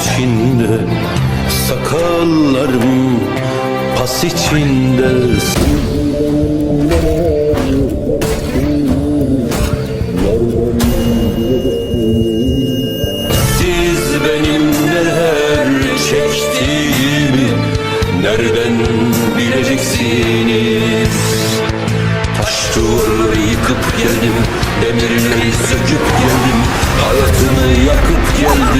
içinde Sakallarım pas içinde. Siz benim neler çektiğimi Nereden bileceksiniz? Taş duvarları yıkıp geldim Demirleri söküp geldim Hayatını yakıp geldim